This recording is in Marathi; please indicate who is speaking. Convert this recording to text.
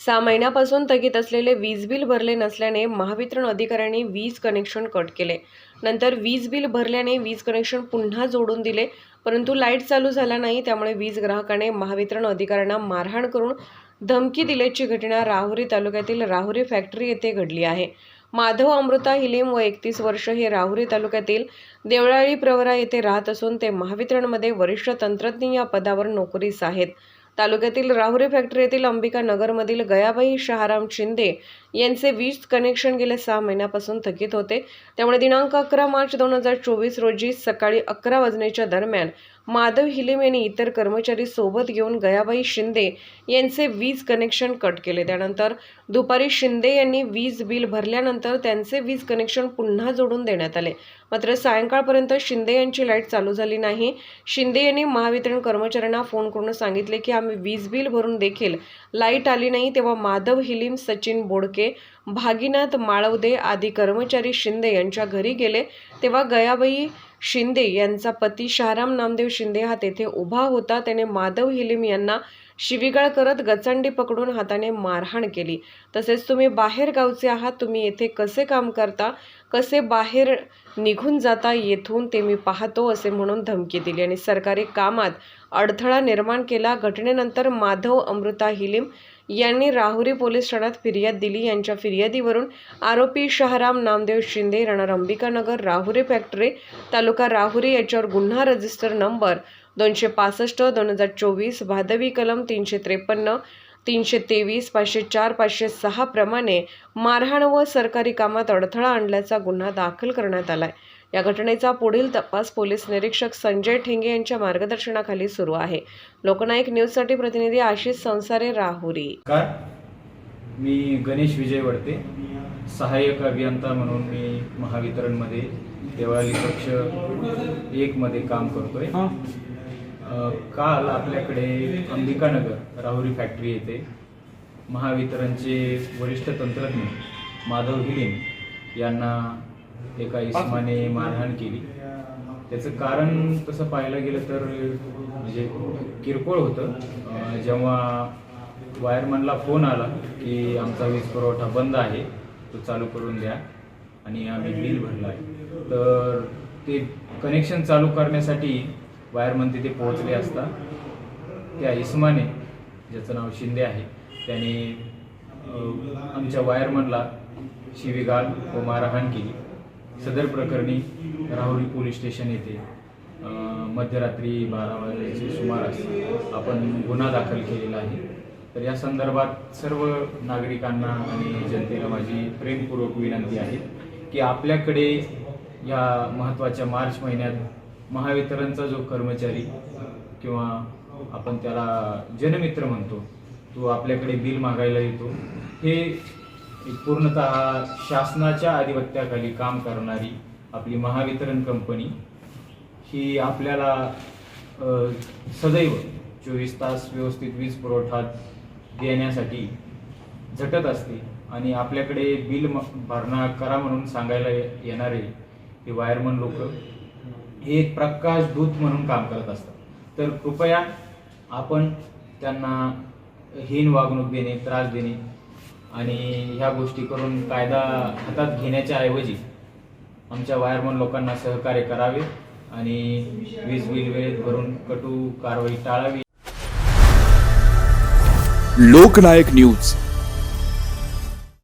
Speaker 1: सहा महिन्यापासून थकीत असलेले वीज बिल भरले नसल्याने महावितरण अधिकाऱ्यांनी वीज कनेक्शन कट केले. नंतर वीज बिल भरल्याने वीज कनेक्शन पुन्हा जोडून दिले. परंतु लाइट चालू झाला नाही त्यामुळे वीज ग्राहकाने महावितरण अधिकाऱ्यांना मारहाण करून धमकी दिल्याची घटना राहुरी तालुक्यातील राहुरी फॅक्टरी येथे घडली आहे. माधव अमृता हिलेम व एकतीस वर्ष हे राहुरी तालुक्यातील देवळाळी प्रवरा येथे राहत असून ते महावितरणमध्ये वरिष्ठ तंत्रज्ञ या पदावर नोकरीस आहेत. तालुक्यातील राहुरी फॅक्टरी येथील अंबिका नगरमधील गयाबाई शहाराम शिंदे यांचे वीज कनेक्शन गेल्या सहा महिन्यापासून थकीत होते. त्यामुळे दिनांक अकरा मार्च दोन हजार चोवीस रोजी सकाळी अकरा वाजण्याच्या दरम्यान माधव हिलेम यांनी इतर कर्मचारी सोबत घेऊन गयाबाई शिंदे यांचे वीज कनेक्शन कट केले. त्यानंतर दुपारी शिंदे यांनी वीज बिल भरल्यानंतर त्यांचे वीज कनेक्शन पुन्हा जोडून देण्यात आले. मात्र सायंकाळपर्यंत शिंदे यांची लाइट चालू झाली नाही. शिंदे यांनी महावितरण कर्मचाऱ्यांना फोन करून सांगितले की आम्ही वीज बिल भरून देखील लाइट आली नाही. तेव्हा माधव हिलीम सचिन बोडके भागीनाथ माळवदे आदी कर्मचारी शिंदे यांच्या घरी गेले. तेव्हा गयाबाई शिंदे यांचा पती शहाराम नामदेव शिंदे हा तेथे उभा होता. त्याने माधव हिलिम यांना शिवीगाळ करत गचंडी पकडून हाताने मारहाण केली. तसेच तुम्ही बाहेर गावचे आहात तुम्ही येथे कसे काम करता कसे बाहेर निघून जाता येथून ते मी पाहतो असे म्हणून धमकी दिली आणि सरकारी कामात अडथळा निर्माण केला. घटनेनंतर माधव अमृता हिलीम यांनी राहुरी पोलीस ठाण्यात फिर्याद दिली. यांच्या फिर्यादीवरून आरोपी शहाराम नामदेव शिंदे राहणार अंबिकानगर राहुरी फॅक्टरी तालुका राहुरी याच्यावर गुन्हा रजिस्टर नंबर दोनशे पासष्ट दोन हजार चोवीस भादवी कलम तीनशे त्रेपन्न तीनशे तेवीस पाचशे चार पाचशे सहा प्रमाणे मारहाण व सरकारी कामात अडथळा आणल्याचा गुन्हा दाखल करण्यात आला आहे या घटनेचा पुढील तपास पोलीस निरीक्षक संजय ठेंगे यांच्या मार्गदर्शनाखाली सुरू आहे. लोकनायक न्यूजसाठी प्रतिनिधी आशिष संसारे राहुरी.
Speaker 2: मी गणेश विजय वडते. सहाय्यक अभियंता म्हणून मी महावितरणमध्ये देवाळी कक्ष एकमध्ये काम करतोय. काल आपल्याकडे अंबिकानगर राहुरी फॅक्टरी येथे महावितरणचे वरिष्ठ तंत्रज्ञ माधव हिलिम यांना एका इस्माने मारहाण केली. त्याचं कारण तसं पाहायला गेलं तर म्हणजे किरकोळ होतं. जेव्हा वायरमॅनला फोन आला की आमचा वीज पुरवठा बंद आहे तो चालू करून द्या आणि आम्ही बिल भरलं आहे तर ते कनेक्शन चालू करण्यासाठी वायरमन तिथे पोहोचले असता त्या इस्माने ज्याचं नाव शिंदे आहे त्याने आमच्या वायरमनला शिवीगाळ व मारहाण केली. सदर प्रकरणी राहुरी पोलीस स्टेशन येथे मध्यरात्री बारा वाजल्याचे सुमारास आपण गुन्हा दाखल केलेला आहे. तर या संदर्भात सर्व नागरिकांना आणि जनतेला माझी प्रेमपूर्वक विनंती आहे की आपल्याकडे या महत्त्वाच्या मार्च महिन्यात महावितरणचा जो कर्मचारी किंवा आपण त्याला जनमित्र म्हणतो तो आपल्याकडे बिल मागायला येतो हे एक पूर्णतः शासनाच्या आधिपत्याखाली काम करणारी आपली महावितरण कंपनी ही आपल्याला सदैव चोवीस तास व्यवस्थित वीज पुरवठा देण्यासाठी झटत असते आणि आपल्याकडे बिल म- भरणा करा म्हणून सांगायला येणारे हे वायरमन लोक हे एक प्रकाशदूत म्हणून काम करत असतात. तर कृपया आपण त्यांना हीन वागणूक देणे त्रास देणे आणि ह्या गोष्टी करून कायदा हातात घेण्याच्या ऐवजी आमच्या वायरमन लोकांना सहकार्य करावे आणि वीज बिल वेळेत भरून कटू कारवाई टाळावी.
Speaker 3: लोकनायक न्यूज.